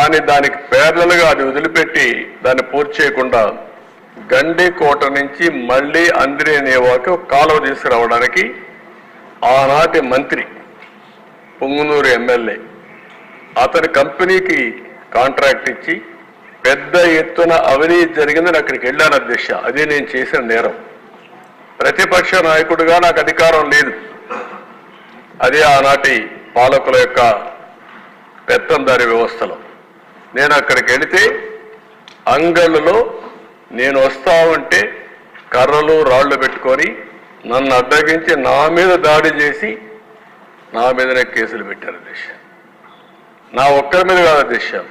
కానీ దానికి పేర్లలుగా అది వదిలిపెట్టి దాన్ని పూర్తి చేయకుండా గండి కోట నుంచి మళ్ళీ అందిరి అనేవాకి ఒక కాలువ తీసుకురావడానికి ఆనాటి మంత్రి పొంగునూరు ఎమ్మెల్యే అతని కంపెనీకి కాంట్రాక్ట్ ఇచ్చి పెద్ద ఎత్తున అవినీతి జరిగిందని అక్కడికి వెళ్ళాను అధ్యక్ష. అదే నేను చేసిన నేరం. ప్రతిపక్ష నాయకుడిగా నాకు అధికారం లేదు. అదే ఆనాటి పాలకుల యొక్క పెత్తందారి వ్యవస్థలో. నేను అక్కడికి వెళితే అంగళ్ళలో నేను వస్తా ఉంటే కర్రలు రాళ్ళు పెట్టుకొని నన్ను అడ్డగించి నా మీద దాడి చేసి నా మీదనే కేసులు పెట్టారు అధ్యక్ష నా ఒక్కరి మీద కాదు దేశం.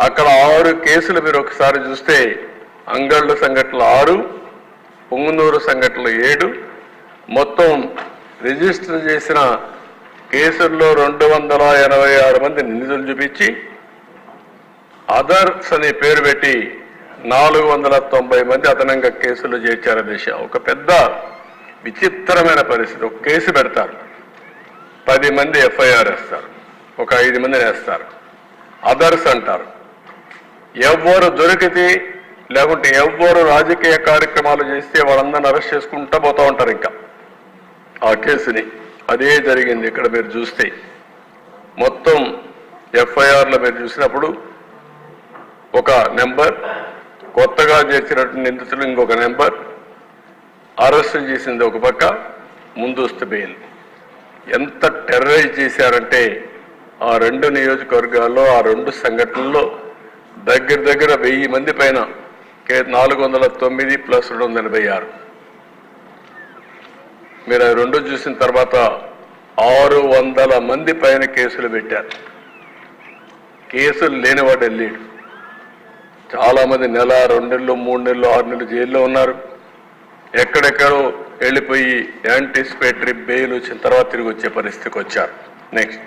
అక్కడ ఆరు కేసులు మీరు ఒకసారి చూస్తే అంగళ్ళు సంఘటనలు ఆరు పొంగునూరు సంఘటనలు ఏడు. మొత్తం రిజిస్టర్ చేసిన కేసుల్లో రెండు వందల ఎనభై ఆరు మంది నిందితులు చూపించి అదర్స్ అనే పేరు పెట్టి నాలుగు వందల తొంభై మంది అదనంగా కేసులు చేర్చారు దిశ ఒక పెద్ద విచిత్రమైన పరిస్థితి. ఒక కేసు పెడతారు. పది మంది ఎఫ్ఐఆర్ వేస్తారు. ఒక ఐదు మందిని వేస్తారు. అదర్స్ అంటారు. ఎవ్వరు దొరికితే లేకుంటే ఎవ్వరు రాజకీయ కార్యక్రమాలు చేస్తే వాళ్ళందరిని అరెస్ట్ చేసుకుంటా పోతూ ఉంటారు ఇంకా. ఆ కేసుని అదే జరిగింది ఇక్కడ మీరు చూస్తే. మొత్తం ఎఫ్ఐఆర్లో మీరు చూసినప్పుడు ఒక నెంబర్ కొత్తగా చేసినటువంటి నిందితులు ఇంకొక నెంబర్ అరెస్ట్ చేసింది ఒక పక్క ముందస్తు బెయిల్. ఎంత టెర్రరైజ్ చేశారంటే ఆ రెండు నియోజకవర్గాల్లో ఆ రెండు సంఘటనల్లో దగ్గర దగ్గర వెయ్యి మంది పైన కే- నాలుగు వందల తొమ్మిది ప్లస్ రెండు వందల ఎనభై ఆరు. మీరు అవి రెండు చూసిన తర్వాత ఆరు వందల మంది పైన కేసులు పెట్టారు. కేసులు లేనివాడు వెళ్ళాడు చాలా మంది నెల రెండు నెలలు మూడు నెలలు ఆరు నెలలు జైల్లో ఉన్నారు. ఎక్కడెక్కడో వెళ్ళిపోయి యాంటిసిపేటరీ బెయిల్ వచ్చిన తర్వాత తిరిగి వచ్చే పరిస్థితికి వచ్చారు. నెక్స్ట్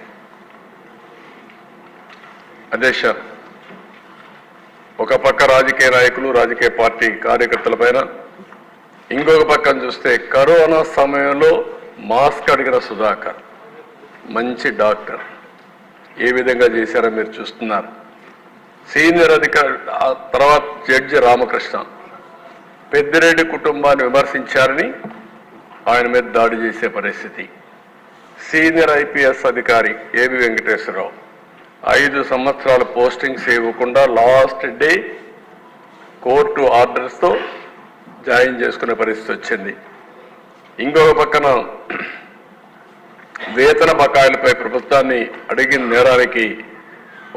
అధ్యక్ష ఒక పక్క రాజకీయ నాయకులు రాజకీయ పార్టీ కార్యకర్తల పైన ఇంకొక పక్కన చూస్తే కరోనా సమయంలో మాస్క్ అడిగిన సుధాకర్ మంచి డాక్టర్. ఏ విధంగా చేశారో మీరు చూస్తున్నారు. సీనియర్ అధికారి తర్వాత జడ్జి రామకృష్ణ పెద్దిరెడ్డి కుటుంబాన్ని విమర్శించారని ఆయన మీద దాడి చేసే పరిస్థితి. సీనియర్ ఐపీఎస్ అధికారి ఏబి వెంకటేశ్వరరావు ఐదు సంవత్సరాల పోస్టింగ్స్ ఇవ్వకుండా లాస్ట్ డే కోర్టు ఆర్డర్స్తో జాయిన్ చేసుకునే పరిస్థితి వచ్చింది. ఇంకొక పక్కన వేతన బకాయిలపై ప్రభుత్వాన్ని అడిగిన నేరానికి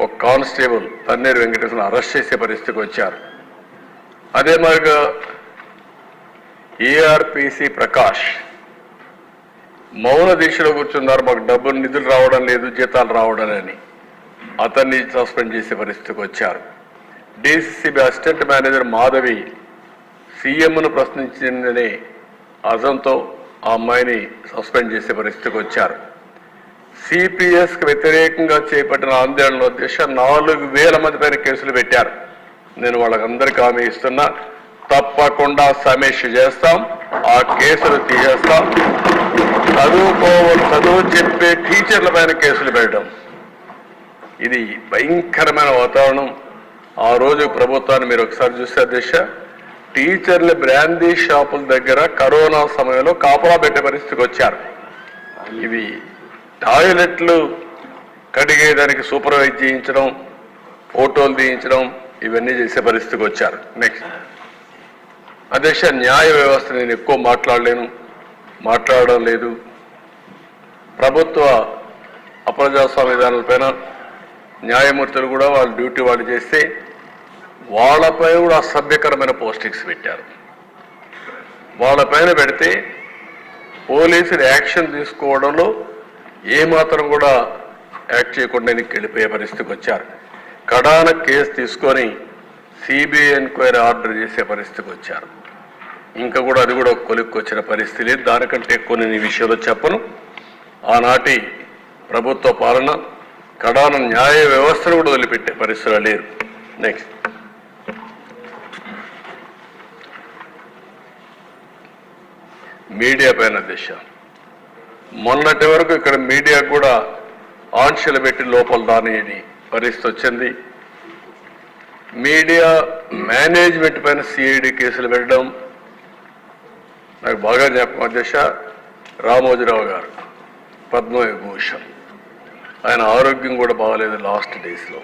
ఒక కానిస్టేబుల్ తన్నీరు వెంకటేశ్వర అరెస్ట్ చేసే పరిస్థితికి వచ్చారు. అదే మాదిరిగా ఏఆర్పిసి ప్రకాష్ మౌన దీక్షలో కూర్చున్నారు. మాకు డబ్బులు నిధులు రావడం లేదు జీతాలు రావడం అని అతన్ని సస్పెండ్ చేసే పరిస్థితికి వచ్చారు. డిసిసిబి అసిస్టెంట్ మేనేజర్ మాధవి సీఎంను ప్రశ్నించిందని అజంతో ఆ అమ్మాయిని సస్పెండ్ చేసే పరిస్థితికి వచ్చారు. సిపిఎస్కు వ్యతిరేకంగా చేపట్టిన ఆందోళనలో దిశ నాలుగు వేల మంది పైన కేసులు పెట్టారు. నేను వాళ్ళకందరికీ హామీ ఇస్తున్నా తప్పకుండా సమీక్ష చేస్తాం ఆ కేసులు తీసేస్తాం. చదువుకోవాలి చదువు చెప్పే టీచర్ల పైన కేసులు పెట్టడం. ఇది భయంకరమైన వాతావరణం. ఆ రోజు ప్రభుత్వాన్ని మీరు ఒకసారి చూస్తే దిశ టీచర్లు బ్రాందీ షాపుల దగ్గర కరోనా సమయంలో కాపలా పెట్టే పరిస్థితికి వచ్చారు. ఇవి టాయిలెట్లు కడిగేదానికి సూపర్వైజ్ చేయించడం ఫోటోలు తీయించడం ఇవన్నీ చేసే పరిస్థితికి వచ్చారు. నెక్స్ట్ అధ్యక్ష న్యాయ వ్యవస్థ నేను ఎక్కువ మాట్లాడలేను మాట్లాడడం లేదు. ప్రభుత్వ అప్రజాస్వామ్య విధానాలపైన న్యాయమూర్తులు కూడా వాళ్ళ డ్యూటీ వాళ్ళు చేస్తే వాళ్ళపై కూడా అసభ్యకరమైన పోస్టింగ్స్ పెట్టారు. వాళ్ళపైన పెడితే పోలీసులు యాక్షన్ తీసుకోవడంలో ఏమాత్రం కూడా యాక్ట్ చేయకుండా వెనక్కి వెళ్ళిపోయే పరిస్థితికి వచ్చారు. కడాన కేసు తీసుకొని సిబిఐ ఎంక్వైరీ ఆర్డర్ చేసే పరిస్థితికి వచ్చారు. ఇంకా కూడా అది కూడా కొలిక్కి వచ్చిన పరిస్థితి లేదు. దానికంటే ఎక్కువ నేను ఈ విషయంలో చెప్పను. ఆనాటి ప్రభుత్వ పాలన కడాన న్యాయ వ్యవస్థను కూడా వదిలిపెట్టే పరిస్థితులు లేరు. నెక్స్ట్ మీడియా పైన దిశ. మొన్నటి వరకు ఇక్కడ మీడియా కూడా ఆంక్షలు పెట్టి లోపల రానియని పరిస్థితి వచ్చింది. మీడియా మేనేజ్మెంట్ పైన సిఐడి కేసులు పెట్టడం నాకు బాగా జ్ఞాపకం అధ్యక్ష రామోజీరావు గారు పద్మవిభూషణ్ ఆయన ఆరోగ్యం కూడా బాగలేదు లాస్ట్ డేస్లో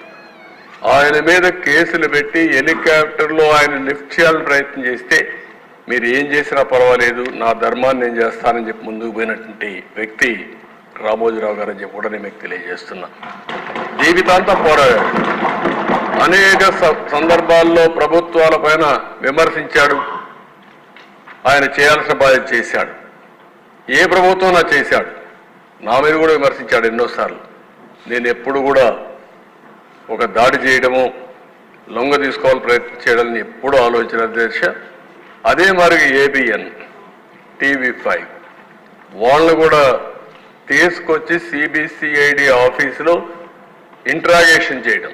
ఆయన మీద కేసులు పెట్టి హెలికాప్టర్లో ఆయన లిఫ్ట్ చేయాలని ప్రయత్నం చేస్తే మీరు ఏం చేసినా పర్వాలేదు నా ధర్మాన్ని నేను చేస్తానని చెప్పి ముందుకు పోయినటువంటి వ్యక్తి రామోజీరావు గారు అని చెప్పి కూడా నేను మీకు తెలియజేస్తున్నా. జీవితాంతం పోరాడాడు అనేక స- సందర్భాల్లో ప్రభుత్వాల పైన విమర్శించాడు. ఆయన చేయాల్సిన బాధ్యత చేశాడు. ఏ ప్రభుత్వం నా చేశాడు. నా మీద కూడా విమర్శించాడు ఎన్నోసార్లు. నేను ఎప్పుడు కూడా ఒక దాడి చేయడము లొంగ తీసుకోవాలని ప్రయత్నం చేయడం ఎప్పుడూ ఆలోచన అధ్యక్ష అదే మరి ఏబిఎన్ టీవీ ఫైవ్ వాళ్ళు కూడా తీసుకొచ్చి సిబిసిఐడి ఆఫీసులో ఇంట్రాగేషన్ చేయడం.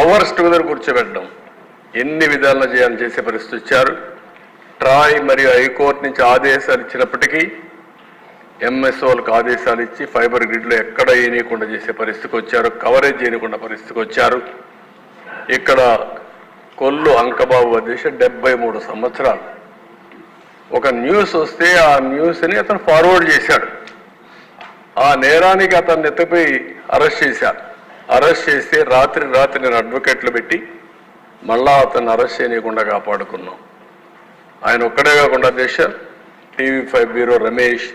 అవర్స్ టుగెదర్ కూర్చోబెట్టడం. ఎన్ని విధాలుగా చేయాలని చేసే పరిస్థితి ఇచ్చారు ట్రాయ్ మరియు హైకోర్టు నుంచి ఆదేశాలు ఇచ్చినప్పటికీ ఎంఎస్ఓలకు ఆదేశాలు ఇచ్చి ఫైబర్ గ్రిడ్లో ఎక్కడ వేయనీయకుండా చేసే పరిస్థితికి వచ్చారు కవరేజ్ చేయకుండా పరిస్థితికి వచ్చారు. ఇక్కడ కొల్లు అంకబాబు అధ్యక్ష డెబ్బై మూడు సంవత్సరాలు. ఒక న్యూస్ వస్తే ఆ న్యూస్ని అతను ఫార్వర్డ్ చేశాడు. ఆ నేరానికి అతన్ని ఎత్తిపోయి అరెస్ట్ చేశారు. అరెస్ట్ చేస్తే రాత్రి రాత్రి నేను అడ్వకేట్లు పెట్టి మళ్ళా అతన్ని అరెస్ట్ చేయకుండా కాపాడుకున్నాం. ఆయన ఒక్కడే కాకుండా Disha TV five bureau Ramesh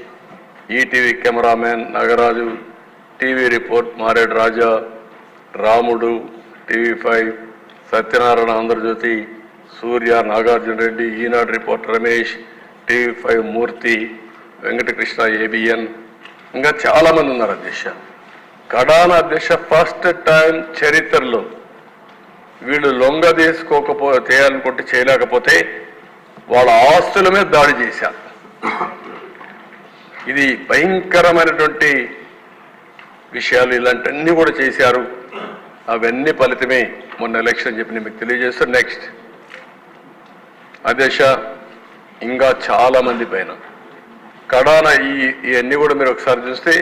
ETV cameraman Nagaraju TV report Maredu Raja Ramudu TV five Satyanarayana Andhra Jyothi Surya Nagarjuna Reddy Eenadu report Ramesh TV five Murthy Venkatakrishna ABN. ఇంకా చాలామంది ఉన్నారు అధ్యక్ష. కడాన అధ్యక్ష ఫస్ట్ టైం చరిత్రలో వీళ్ళు లొంగ తీసుకోకపో చేయాలనుకుంటే చేయలేకపోతే వాళ్ళ ఆస్తుల మీద దాడి చేశారు. ఇది భయంకరమైనటువంటి విషయాలు ఇలాంటివన్నీ కూడా చేశారు. అవన్నీ ఫలితమే. మొన్న ఎలక్షన్ చెప్పి నేను మీకు తెలియజేస్తూ నెక్స్ట్. అధ్యక్ష ఇంకా చాలా మంది పైన. కడాన ఈ ఇవన్నీ కూడా మీరు ఒకసారి చూస్తే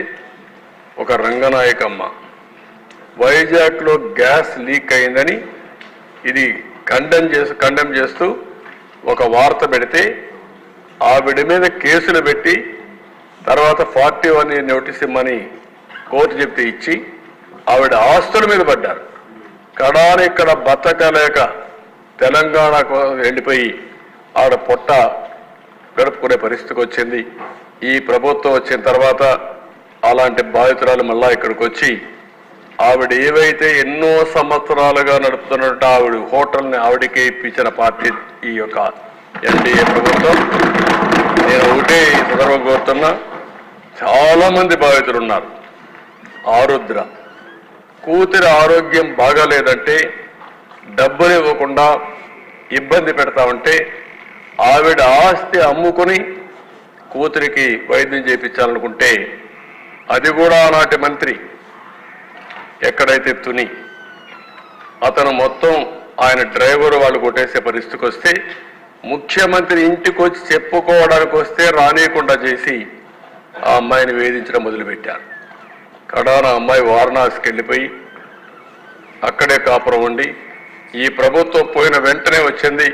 ఒక రంగనాయకమ్మ. వైజాగ్లో గ్యాస్ లీక్ అయిందని ఇది కండెమ్ చేస్తూ కండెమ్ చేస్తూ ఒక వార్త పెడితే ఆవిడ మీద కేసులు పెట్టి తర్వాత ఫార్టీ వన్ నోటీస్ ఇమ్మని కోర్టు చెప్తే ఇచ్చి ఆవిడ ఆస్తుల మీద పడ్డారు. కడాని ఇక్కడ బతకలేక తెలంగాణకు వెళ్ళిపోయి ఆవిడ పొట్ట గడుపుకునే పరిస్థితికి వచ్చింది. ఈ ప్రభుత్వం వచ్చిన తర్వాత అలాంటి బాధితురాలు మళ్ళా ఇక్కడికి వచ్చి ఆవిడ ఏవైతే ఎన్నో సంవత్సరాలుగా నడుపుతున్నట్టు ఆవిడ హోటల్ని ఆవిడకే ఇప్పించిన పార్టీ ఈ యొక్క ఎన్డీఏ ప్రభుత్వం. నేను ఒకటే ఈ సందర్భం కోరుతున్నా. చాలామంది బాధితులు ఉన్నారు. ఆరుద్ర. కూతురి ఆరోగ్యం బాగాలేదంటే డబ్బులు ఇవ్వకుండా ఇబ్బంది పెడతామంటే ఆవిడ ఆస్తి అమ్ముకొని కూతురికి వైద్యం చేయించాలనుకుంటే అది కూడా ఆనాటి మంత్రి. ఎక్కడైతే తుని అతను మొత్తం ఆయన డ్రైవర్ వాళ్ళు కొట్టేసే పరిస్థితికి వస్తే ముఖ్యమంత్రి ఇంటికి వచ్చి చెప్పుకోవడానికి వస్తే రానియకుండా చేసి ఆ అమ్మాయిని వేధించడం మొదలుపెట్టారు. కడాన అమ్మాయి వారణాసికి వెళ్ళిపోయి అక్కడే కాపురం ఉండి ఈ ప్రభుత్వం పోయిన వెంటనే వచ్చింది.